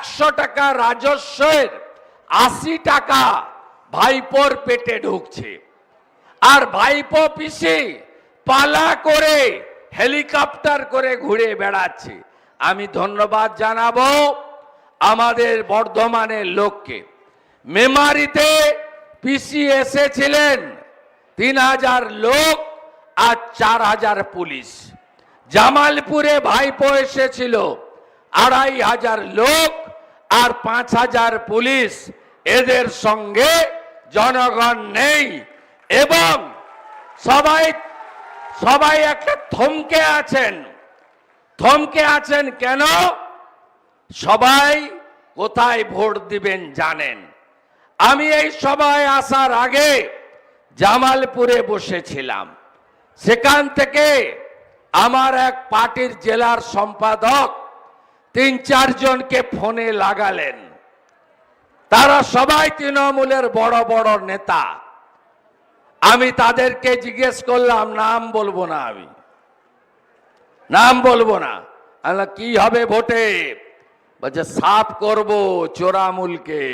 একশো টাকা রাজস্বের আশি টাকা ভাইপোর পেটে ঢুকছে। আর ভাইপো পিসি পালা করে হেলিকপ্টার করে ঘুরে বেড়াচ্ছে। আমি ধন্যবাদ জানাব আমাদের বর্ধমানের লোককে। মেমারিতে পিসি এসেছিলেন তিন হাজার লোক আর চার হাজার পুলিশ। জামালপুরে ভাইপো এসেছিল আড়াই হাজার লোক আর পাঁচ হাজার পুলিশ এদের সঙ্গে জনগণ নেই। এবং সবাই সবাই একটা থমকে আছেন। থমকে আছেন কেন? সবাই কোথায় ভোট দিবেন জানেন। আমি এই সভায় আসার আগে জামালপুরে বসেছিলাম। সেখান থেকে আমার এক পার্টির জেলার সম্পাদক তিন চারজনকে ফোনে লাগালেন। তারা সবাই তৃণমূলের বড় বড় নেতা। আমি তাদেরকে জিজ্ঞেস করলাম, নাম বলব না আমি। নাম বলব না। কি হবে ভোটে? বলছে, সাফ করব চোরামুলকে।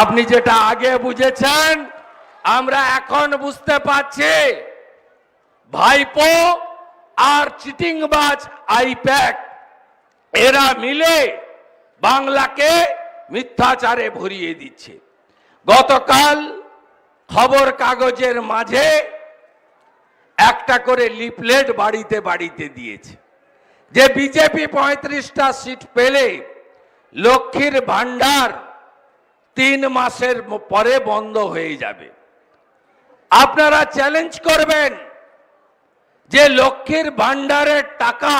আপনি যেটা আগে বুঝেছেন, আমরা এখন বুঝতে পারছি, ভাইপো আর চিটিংবাজ আইপ্যাক এরা মিলে বাংলাকে মিথ্যাচারে ভরিয়ে দিচ্ছে। গতকাল খবর কাগজের মাঝে একটা করে লিফলেট বাড়িতে বাড়িতে দিয়েছে। যে বিজেপি পঁয়ত্রিশটা সিট পেলে লক্ষ্মীর ভান্ডার তিন মাসের পরে বন্ধ হয়ে যাবে। আপনারা চ্যালেঞ্জ করবেন যে লক্ষ্মীর ভান্ডারের টাকা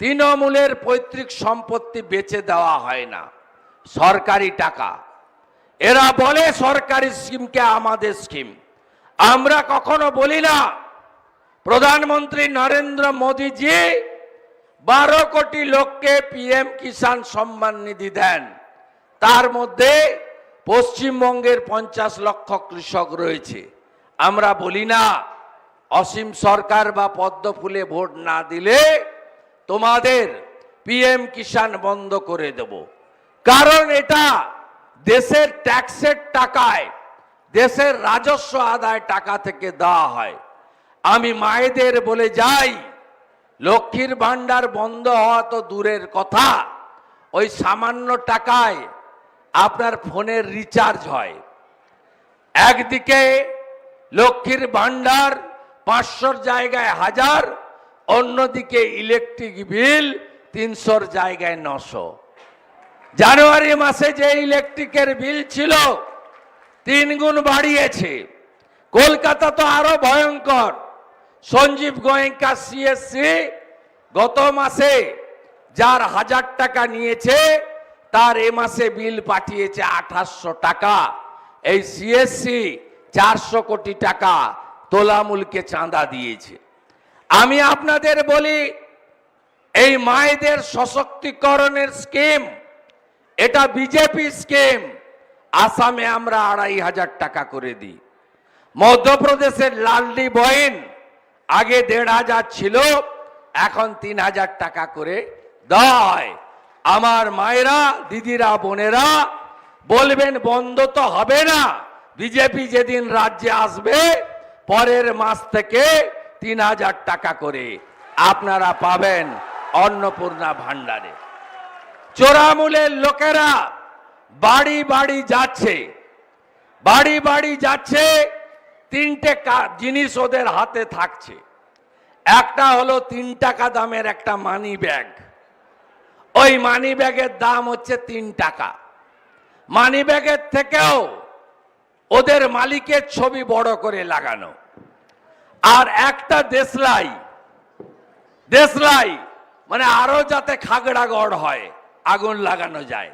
তৃণমূলের পৈতৃক সম্পত্তি বেচে দেওয়া হয় না। সরকারি টাকা। এরা বলে সরকারি স্কিমকে আমাদের স্কিম। আমরা কখনো বলি না, প্রধানমন্ত্রী নরেন্দ্র মোদীজি বারো কোটি লোককে পিএম কিষাণ সম্মান নিধি দেন। তার মধ্যে পশ্চিমবঙ্গের পঞ্চাশ লক্ষ কৃষক রয়েছে। আমরা বলি না, অসীম সরকার বা পদ্মফুলে ভোট না দিলে তোমাদের পিএম কিষাণ বন্ধ করে দেব। কারণ এটা দেশের ট্যাক্সের টাকায়, দেশের রাজস্ব আদায় টাকা থেকে দেওয়া হয়। আমি মায়েদের বলে যাই, লক্ষ্মীর ভাণ্ডার বন্ধ হওয়া তো দূরের কথা। ওই সামান্য টাকায় আপনার ফোনের রিচার্জ হয়। একদিকে লক্ষ্মীর ভাণ্ডার পাঁচশোর জায়গায় হাজার অন্যদিকে ইলেকট্রিক বিল তিনশোর জায়গায় নশো। জানুয়ারি মাসে যে ইলেকট্রিকের বিল ছিল, তিন গুণ বাড়িয়েছে। কলকাতা তো আরও ভয়ঙ্কর। সঞ্জীব গোয়েঙ্কা সিএসসি গত মাসে যার হাজার টাকা নিয়েছে, তার এ মাসে বিল পাঠিয়েছে আঠাশশো টাকা। এই সিএসসি চারশো কোটি টাকা তোলামূলকে চাঁদা দিয়েছে। আমি আপনাদের বলি, এই মায়েদের সশক্তিকরণের স্কিম, এটা বিজেপি স্কিম, আসামে আমরা আড়াই হাজার টাকা করে দিই। মধ্যপ্রদেশের লালডি বইন আগে দেড় হাজার ছিল, এখন তিন হাজার টাকা করে দেয়। আমার মায়েরা, দিদিরা, বোনেরা, বলবেন বন্ধ তো হবে না, বিজেপি যেদিন রাজ্যে আসবে, পরের মাস থেকে তিন হাজার টাকা করে আপনারা পাবেন অন্নপূর্ণা ভান্ডারে চোরামূলের লোকেরা বাড়ি বাড়ি যাচ্ছে। বাড়ি বাড়ি যাচ্ছে, তিনটে জিনিস ওদের হাতে থাকছে। একটা হলো তিন টাকা দামের একটা মানি ব্যাগ ওই মানি ব্যাগের দাম হচ্ছে তিন টাকা। মানি ব্যাগের থেকেও ওদের মালিকের ছবি বড় করে লাগানো। আর একটা দেশলাই। দেশলাই মানে আরও যাতে খাগড়া গড় হয় আগুন লাগানো যায়।